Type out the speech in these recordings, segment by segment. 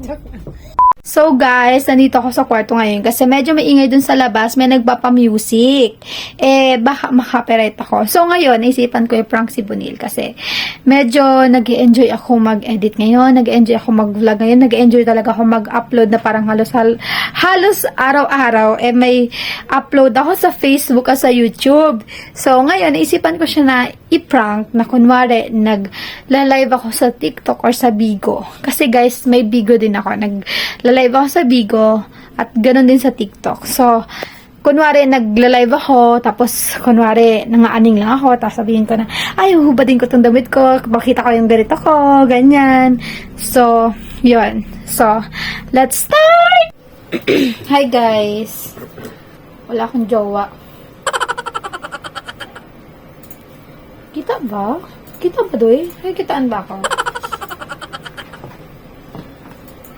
你 看 So guys, nandito ako sa kwarto ngayon kasi medyo maingay dun sa labas, may nagpapa-music. Eh, baka makapiright ako. So ngayon, naisipan ko i-prank si Bunil kasi medyo nag enjoy ako mag-edit ngayon, nag enjoy ako mag-vlog ngayon, nag enjoy talaga ako mag-upload na parang halos hal halos araw-araw eh may upload ako sa Facebook at sa YouTube. So ngayon, naisipan ko siya na i-prank na kunwari nag-live ako sa TikTok or sa Bigo. Kasi guys, may Bigo din ako. Nag-live ako sa Bigo at ganun din sa TikTok. So, kunwari nagla-live ako, tapos kunwari nangaaning lang ako, tapos sabihin ko na, ay, hubadin ko tong damit ko, makita ko yung ganito ko, ganyan. So, yun. So, let's start! Hi guys! Wala akong jowa. Kita ba? Kita ba, Doy? Ay, kitaan ba ako?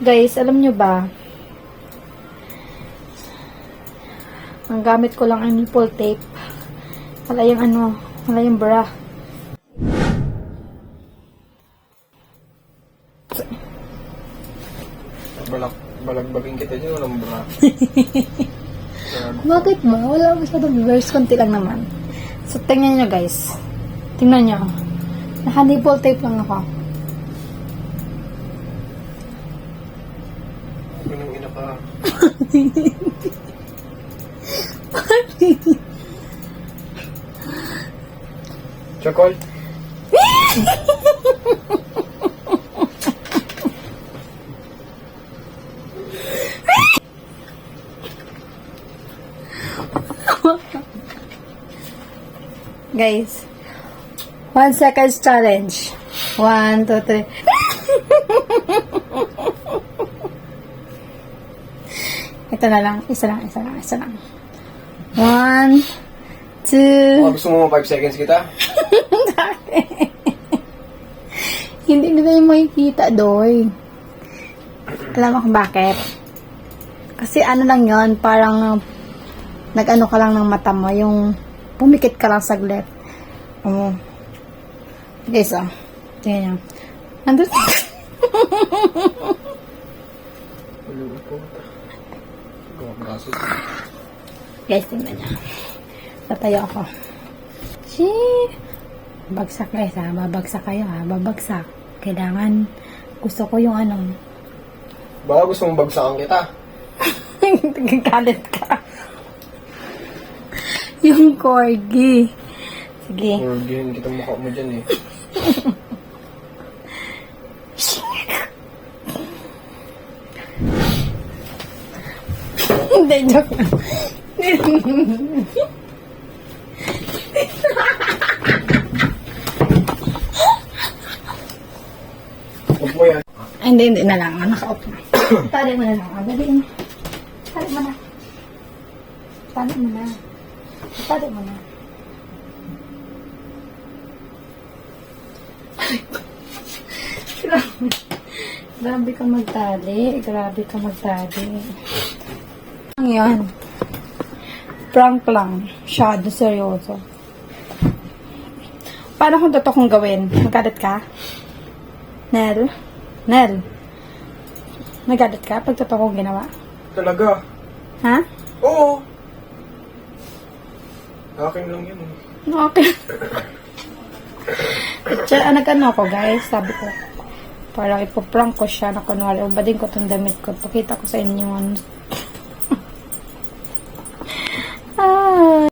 Guys, alam nyo ba? Ang gamit ko lang ang nipple tape. Wala yung ano, wala yung bra. Balak, balagbagin kita dyan, walang bra. Bakit ba? Wala masyadong viewers. Konti lang naman. So, tingnan nyo guys. Tingnan nyo. Naka-nipple tape lang ako. Anong ina? Guys. One seconds challenge. One, two, three. Ito na lang. Isa lang, isa lang, isa lang. One, two. Baka gusto mo 5 seconds kita? Hindi nila yung makikita, doy. Alam mo kung bakit? Kasi ano lang yon parang nag-ano ka lang ng mata mo, yung pumikit ka lang saglit. Oo. Guys, oh. Tingnan nyo. Nandun. Ulo ko. Guys, tingnan nyo. Tatayo ako. Shee! Bagsak guys ha. Babagsak kayo ha. Babagsak. Kailangan, gusto ko yung ano. Baka gusto mong bagsakan kita. Nagagalit ka. yung corgi. Sige. Orgihin kita mukha mo dyan eh. Hindi, joke lang. Huwag mo yan. Ay, hindi, hindi na lang. Naka-off na. Tali mo na lang. Ah, Dali mo. Tali mo na. Tali mo na. Tali mo na. Grabe. Grabe ka magtali. Grabe ka magtali. Ang yan. Prank lang. Shadow, seryoso. Paano kung totoo kong gawin? Magalit ka? Nel? Nel? Nagalit ka pag totoo kong ginawa? Talaga? Ha? Oo. Akin lang yan eh. Okay. Tsaka nag-ano ako guys, sabi ko, parang ipoprank ko siya na kunwari, ubadin ko tong damit ko, pakita ko sa inyo yung